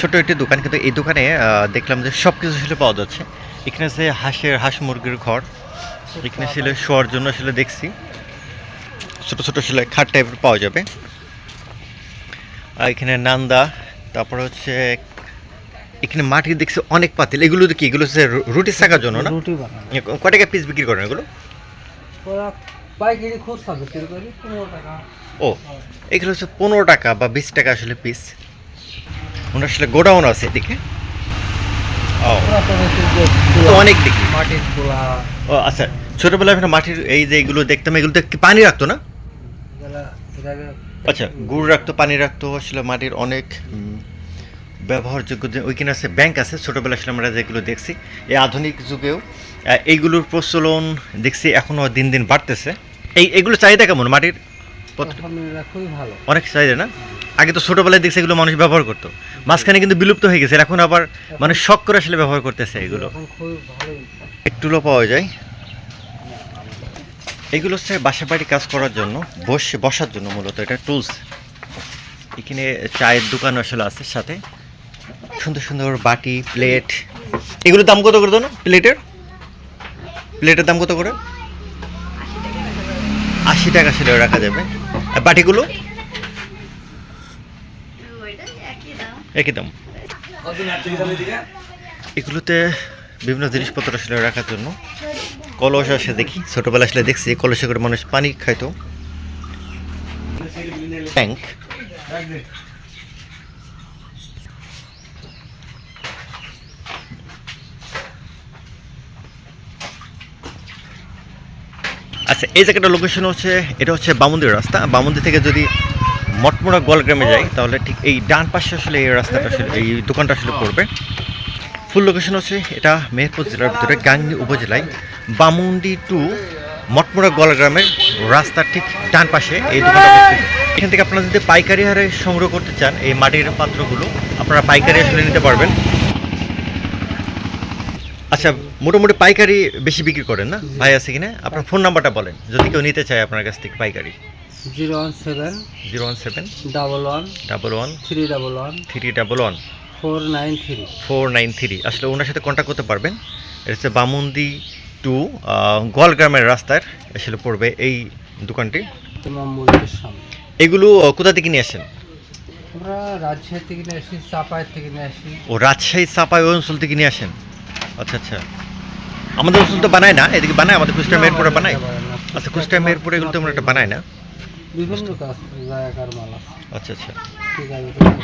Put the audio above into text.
ছোট একটি দোকান কিন্তু এই দোকানে দেখলাম যে সব কিছু আসলে পাওয়া যাচ্ছে। এখানে আছে হাঁসের হাঁস মুরগির ঘর এখানে আসলে শোয়ার জন্য আসলে দেখছি। ছোট ছোট আসলে খাট টাইপের পাওয়া যাবে। আর এখানে নান্দা তারপর হচ্ছে এখানে মাটি দেখছি অনেক পাতিল। এগুলো কি? এগুলো হচ্ছে রুটি শাকার জন্য না? রুটি বানানো। টাকা পিস বিক্রি করেন এগুলো? ও এগুলো হচ্ছে পনেরো টাকা বা বিশ টাকা আসলে পিস ওনার আসলে গোডাউন আছে এদিকে। অনেক দেখি মাটির ও আচ্ছা ছোটবেলায় আমরা মাটির এই যে এগুলো দেখতাম এগুলোতে কি পানি রাখতো না? আচ্ছা গুড় রাখতো পানি রাখতো আসলে মাটির অনেক ব্যবহারযোগ্য ওইখানে আছে ব্যাংক আছে ছোটোবেলা আসলে আমরা যেগুলো দেখছি এই আধুনিক যুগেও এইগুলোর প্রচলন দেখছি এখনও দিন দিন বাড়তেছে। এই এগুলো চাহিদা কেমন মাটির? খুবই ভালো। অনেক চাহিদা না? আগে তো ছোটোবেলায় দেখছে এগুলো মানুষ ব্যবহার করতো। মাঝখানে কিন্তু বিলুপ্ত হয়ে গেছে এখন আবার মানে শখ করে আসলে ব্যবহার করতেছে এগুলো। একটুলো পাওয়া যায়। এগুলো হচ্ছে বাসা বাড়ি কাজ করার জন্য বসে বসার জন্য মূলত এটা টুলস এখানে চায়ের দোকান আসলে আছে সাথে। সুন্দর সুন্দর বাটি প্লেট এগুলোর দাম কত করে না? প্লেটের প্লেটের দাম কত করে? আশি টাকা আসলে রাখা যাবে। আর বাটিগুলো? একই দাম এগুলোতে বিভিন্ন জিনিসপত্র আসলে রাখার জন্য। কলস আসে দেখি ছোটবেলা আসলে দেখছি কলসে করে মানুষ পানি খাইতো। ট্যাঙ্ক। আচ্ছা এই জায়গাটা লোকেশন হচ্ছে, এটা হচ্ছে বামুন্দির রাস্তা। বামুন্দি থেকে যদি মটমোড়া গোয়ালগ্রামে যাই তাহলে ঠিক এই ডান পাশে আসলে এই রাস্তাটা আসলে এই দোকানটা আসলে পড়বে। ফুল লোকেশন হচ্ছে এটা মেহেরপুর জেলার ভিতরে গাংনী উপজেলায়। বামুন্ডি টু মটমোড়া গোয়ালগ্রামের রাস্তার ঠিক ডান পাশে এই দোকানটা এখান থেকে আপনারা যদি পাইকারি হারে সংগ্রহ করতে চান এই মাটির পাত্রগুলো আপনারা পাইকারি আসলে নিতে পারবেন। আচ্ছা মোটামুটি পাইকারি বেশি বিক্রি করেন না? ভাই আছে কিনা? আপনার ফোন নাম্বারটা বলেন যদি কেউ নিতে চায় আপনার কাছ থেকে পাইকারি। Zero one seven zero one seven double one double one three double one three double one four nine three four nine three আসলে ওনার সাথে কন্ট্যাক্ট করতে পারবেন। এটা হচ্ছে বামুন্দি টু গোয়ালগ্রামের রাস্তার আসলে পড়বে এই দোকানটি। এগুলো কোথা থেকে নিয়ে আসেন? আমরা রাজশাহী থেকে নিয়ে আসি চাপাই থেকে নিয়ে আসি। ও রাজশাহী চাপাই ওই অঞ্চল থেকে নিয়ে আসেন? আচ্ছা আচ্ছা। আমাদের অঞ্চল তো বানায় না এদিকে বানায় আমাদের কুষ্টিয়া মেহেরপুরে বানায়। আচ্ছা কুষ্টিয়া মেহেরপুরে এগুলো তো আমরা একটা বানায় না। বিভিন্ন কাজ জায়গাকার মাল আছে আচ্ছা আচ্ছা ঠিক আছে